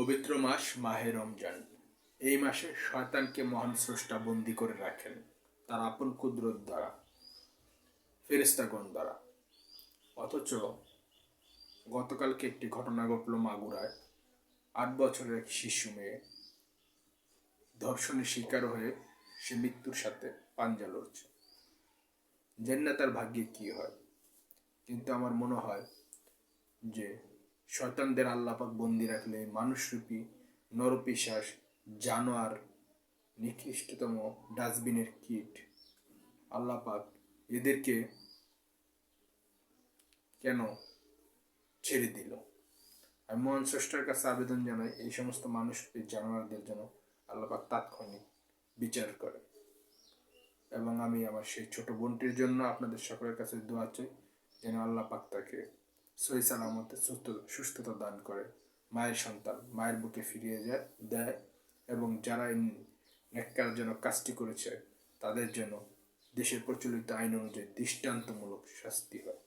পবিত্র মাস মাহে রমজান। এই মাসে শয়তানকে মহান স্রষ্টা বন্দি করে রাখেন তার আপন কুদরত দ্বারা ফেরেস্তাগণ দ্বারা। অথচ গতকালকে একটি ঘটনা ঘটল মাগুরায়। আট বছরের এক শিশু মেয়ে ধর্ষণের শিকার হয়ে সে মৃত্যুর সাথে পাঞ্জা লড়ছে। জানি না তার ভাগ্যে কি হয়? কিন্তু আমার মনে হয় যে শয়তানদের আল্লাপাক বন্দি রাখলে মানুষরূপী নরপিশ্বাস জানোয়ার, নিকৃষ্টতম ডাস্টবিনের কিট আল্লাপাক এদেরকে কেন ছেড়ে দিল? আমি মহান স্রষ্টার কাছে আবেদন জানাই, এই সমস্ত মানুষরূপী জানোয়ারদের যেন আল্লাপাক তাৎক্ষণিক বিচার করে এবং আমি আমার সেই ছোট বোনটির জন্য আপনাদের সকলের কাছে দোয়া চাই, যেন আল্লাহ পাক তাকে সহি সালামতে সুস্থ, সুস্থতা দান করে। মায়ের সন্তান, মায়ের বুকে ফিরিয়ে যায়, দেয় এবং যারা নেককার জন্য কাজটি করেছে, তাদের জন্য দেশের প্রচলিত আইন অনুযায়ী দৃষ্টান্তমূলক শাস্তি হয়।